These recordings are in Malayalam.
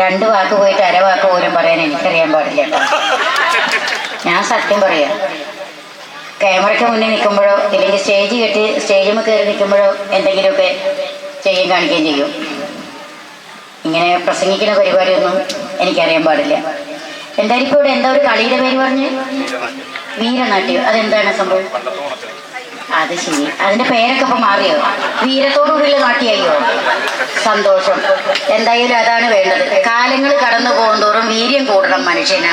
രണ്ട് വാക്ക് പോയിട്ട് അര വാക്ക് പോലും പറയാൻ എനിക്കറിയാൻ പാടില്ല. ഞാൻ സത്യം പറയാം. ക്യാമറയ്ക്ക് മുന്നിൽ നിൽക്കുമ്പോഴോ ഇല്ലെങ്കിൽ സ്റ്റേജ് കെട്ടി സ്റ്റേജിൽ കയറി നിൽക്കുമ്പോഴോ എന്തെങ്കിലുമൊക്കെ ചെയ്യും കാണിക്കുകയും ചെയ്യും. ഇങ്ങനെ പ്രസംഗിക്കുന്ന പരിപാടിയൊന്നും എനിക്കറിയാൻ പാടില്ല. എന്തായാലും ഇപ്പോൾ ഇവിടെ എന്താ ഒരു കളിയുടെ പേര് പറഞ്ഞ്? വീരനാട്യം. അതെന്താണ് സംഭവം? അത് ശരി അതിന്റെ പേരൊക്കെ ഇപ്പൊ മാറിയോ? വീരത്തോടുകൂടിയുള്ള നാട്ടിയായോ? സന്തോഷം. എന്തായാലും അതാണ് വേണ്ടത്. കാലങ്ങൾ കടന്നു പോകുന്തോറും വീര്യം കൂടണം മനുഷ്യന്.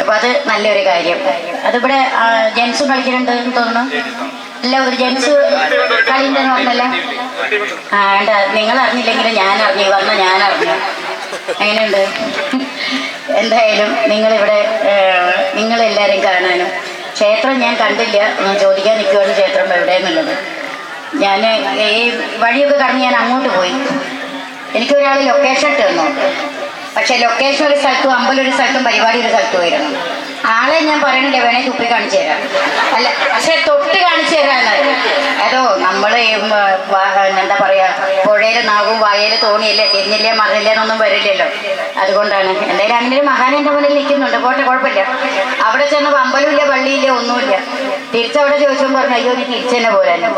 അപ്പൊ അത് നല്ലൊരു കാര്യം. അതിവിടെ ജെൻസ് കളിക്കുന്നുണ്ട് എന്ന് തോന്നുന്നു. അല്ല ഒരു ജെൻസ് കളിയുണ്ടെന്ന് പറഞ്ഞല്ലോ? ആ വേണ്ട നിങ്ങൾ അറിഞ്ഞില്ലെങ്കിലും ഞാൻ അറിഞ്ഞു വന്ന ഞാൻ അറിഞ്ഞു എങ്ങനെയുണ്ട്? എന്തായാലും നിങ്ങളിവിടെ നിങ്ങളെല്ലാവരും കാണാനും ക്ഷേത്രം ഞാൻ കണ്ടില്ല. ഞാൻ ചോദിക്കാൻ നിൽക്കുകയാണ് ക്ഷേത്രം എവിടെയെന്നുള്ളത്. ഞാൻ ഈ വഴിയൊക്കെ കടന്ന് ഞാൻ അങ്ങോട്ട് പോയി. എനിക്കൊരാൾ ലൊക്കേഷൻ തന്നു. പക്ഷെ ലൊക്കേഷൻ ഒരു സ്ഥലത്തും അമ്പലം ഒരു സ്ഥലത്തും പരിപാടി ഒരു സ്ഥലത്തും ആയിരുന്നു. ആളെ ഞാൻ പറയണില്ല. വേണേ തുപ്പി കാണിച്ചു തരാം. അല്ല പക്ഷെ തൊട്ട് കാണിച്ചു തരാന്ന്. അതോ വാ- എന്താ പറയാ പുഴയിൽ നാവും വായയിൽ തോണിയില്ലേ തിരിഞ്ഞില്ലേ മറിഞ്ഞില്ലേ എന്നൊന്നും വരില്ലല്ലോ. അതുകൊണ്ടാണ്. എന്തായാലും അങ്ങനെ ഒരു മഹാൻ എന്റെ മുന്നിൽ നിൽക്കുന്നുണ്ട്. പോട്ടെ കുഴപ്പമില്ല. അവിടെ ചെന്നപ്പോ അമ്പലമില്ല പള്ളിയില്ല ഒന്നുമില്ല. തിരിച്ചവിടെ ചോദിച്ചപ്പോൾ പറഞ്ഞു അയ്യോ നീ തിരിച്ചു തന്നെ പോരാനോ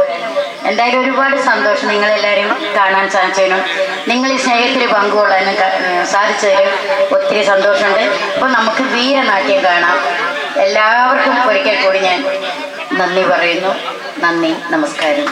എന്തായാലും ഒരുപാട് സന്തോഷം നിങ്ങളെല്ലാവരും കാണാൻ സാധിച്ചതിനും നിങ്ങൾ ഈ സ്നേഹത്തിൽ പങ്കുകൊള്ളാനും സാധിച്ചതിനും ഒത്തിരി സന്തോഷമുണ്ട്. അപ്പോൾ നമുക്ക് വീരനാട്യം കാണാം. എല്ലാവർക്കും ഒരിക്കൽ കൂടി ഞാൻ നന്ദി പറയുന്നു. നന്ദി നമസ്കാരം.